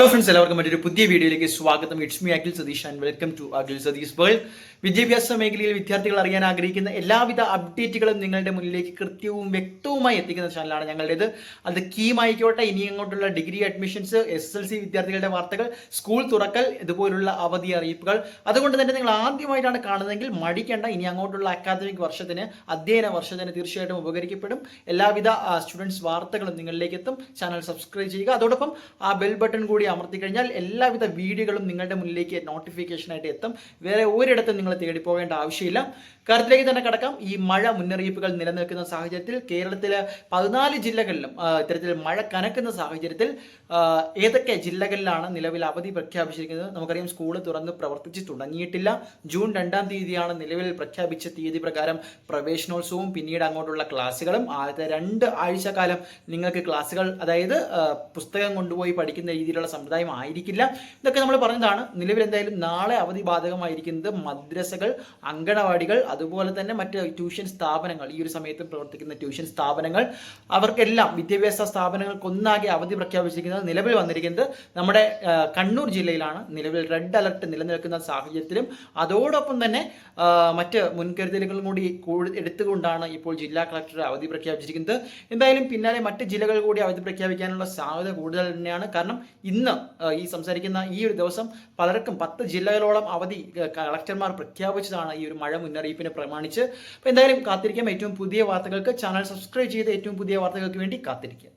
Hello friends എല്ലാവർക്കും മറ്റൊരു പുതിയ വീഡിയോയിലേക്ക് സ്വാഗതം. It's me Akhil Sathish and welcome to Akhil Sathish world വിദ്യാഭ്യാസ മേഖലയിൽ വിദ്യാർത്ഥികൾ അറിയാൻ ആഗ്രഹിക്കുന്ന എല്ലാവിധ അപ്ഡേറ്റുകളും നിങ്ങളുടെ മുന്നിലേക്ക് കൃത്യവും വ്യക്തവുമായി എത്തിക്കുന്ന ചാനലാണ് ഞങ്ങളുടേത്. അത് കീമായിക്കോട്ടെ ഇനി അങ്ങോട്ടുള്ള degree admissions S L C വിദ്യാർത്ഥികളുടെ വാർത്തകൾ സ്കൂൾ തുറക്കൽ ഇതുപോലുള്ള അവധി അറിയിപ്പുകൾ. അതുകൊണ്ട് തന്നെ നിങ്ങൾ ആദ്യമായിട്ടാണ് കാണുന്നതെങ്കിൽ മടിക്കേണ്ട ഇനി അങ്ങോട്ടുള്ള അക്കാദമിക് വർഷത്തിന് അധ്യയന വർഷത്തിന് തീർച്ചയായിട്ടും ഉപകരിക്കപ്പെടും. എല്ലാവിധ സ്റ്റുഡൻസ് വാർത്തകളും നിങ്ങളിലേക്ക് എത്തും. ചാനൽ സബ്സ്ക്രൈബ് ചെയ്യുക. അതോടൊപ്പം ആ ബെൽ ബട്ടൺ കൂടി അമർത്തി കഴിഞ്ഞാൽ എല്ലാവിധ വീഡിയോകളും നിങ്ങളുടെ മുന്നിലേക്ക് നോട്ടിഫിക്കേഷനായിട്ട് എത്തും. വേറെ ഒരിടത്തും നിങ്ങൾ തേടി പോകേണ്ട ആവശ്യമില്ല. കാര്യത്തിലേക്ക് തന്നെ കടക്കാം. ഈ മഴ മുന്നറിയിപ്പുകൾ നിലനിൽക്കുന്ന സാഹചര്യത്തിൽ കേരളത്തിലെ പതിനാല് ജില്ലകളിലും ഇത്തരത്തിൽ മഴ കനക്കുന്ന സാഹചര്യത്തിൽ ഏതൊക്കെ ജില്ലകളിലാണ് നിലവിൽ അവധി പ്രഖ്യാപിച്ചിരിക്കുന്നത്? നമുക്കറിയാം സ്കൂൾ തുറന്ന് പ്രവർത്തിച്ച് തുടങ്ങിയിട്ടില്ല. ജൂൺ രണ്ടാം തീയതിയാണ് നിലവിൽ പ്രഖ്യാപിച്ച തീയതി പ്രകാരം പ്രവേശനോത്സവവും പിന്നീട് അങ്ങോട്ടുള്ള ക്ലാസ്സുകളും. ആദ്യത്തെ രണ്ട് ആഴ്ചക്കാലം നിങ്ങൾക്ക് ക്ലാസ്സുകൾ അതായത് പുസ്തകം കൊണ്ടുപോയി പഠിക്കുന്ന രീതിയിലുള്ള സമ്പ്രദായം ആയിരിക്കില്ല ഇതൊക്കെ നമ്മൾ പറഞ്ഞതാണ്. നിലവിൽ എന്തായാലും നാളെ അവധി ബാധകമായിരിക്കുന്നത് മദ്രസകൾ അങ്കണവാടികൾ അതുപോലെ തന്നെ മറ്റ് ട്യൂഷൻ സ്ഥാപനങ്ങൾ ഈ ഒരു സമയത്ത് പ്രവർത്തിക്കുന്ന ട്യൂഷൻ സ്ഥാപനങ്ങൾ. അവർക്കെല്ലാം വിദ്യാഭ്യാസ സ്ഥാപനങ്ങൾക്കൊന്നാകെ അവധി പ്രഖ്യാപിച്ചിരിക്കുന്നത് നിലവിൽ വന്നിരിക്കുന്നത് നമ്മുടെ കണ്ണൂർ ജില്ലയിലാണ്. നിലവിൽ റെഡ് അലർട്ട് നിലനിൽക്കുന്ന സാഹചര്യത്തിലും അതോടൊപ്പം തന്നെ മറ്റ് മുൻകരുതലുകളും കൂടു- എടുത്തുകൊണ്ടാണ് ഇപ്പോൾ ജില്ലാ കളക്ടർ അവധി പ്രഖ്യാപിച്ചിരിക്കുന്നത്. എന്തായാലും പിന്നാലെ മറ്റ് ജില്ലകൾ കൂടി അവധി പ്രഖ്യാപിക്കാനുള്ള സാധ്യത കൂടുതൽ തന്നെയാണ്. കാരണം ഇന്ന് ഈ സംസാരിക്കുന്ന ഈ ഒരു ദിവസം പലർക്കും പത്ത് ജില്ലകളോളം അവധി കളക്ടർമാർ പ്രഖ്യാപിച്ചതാണ് ഈ ഒരു മഴ മുന്നറിയിപ്പിനെ പ്രമാണിച്ച്. അപ്പോൾ എന്തായാലും കാത്തിരിക്കാം. ഏറ്റവും പുതിയ വാർത്തകൾക്ക് ചാനൽ സബ്സ്ക്രൈബ് ചെയ്ത് ഏറ്റവും പുതിയ വാർത്തകൾക്ക് വേണ്ടി കാത്തിരിക്കുക.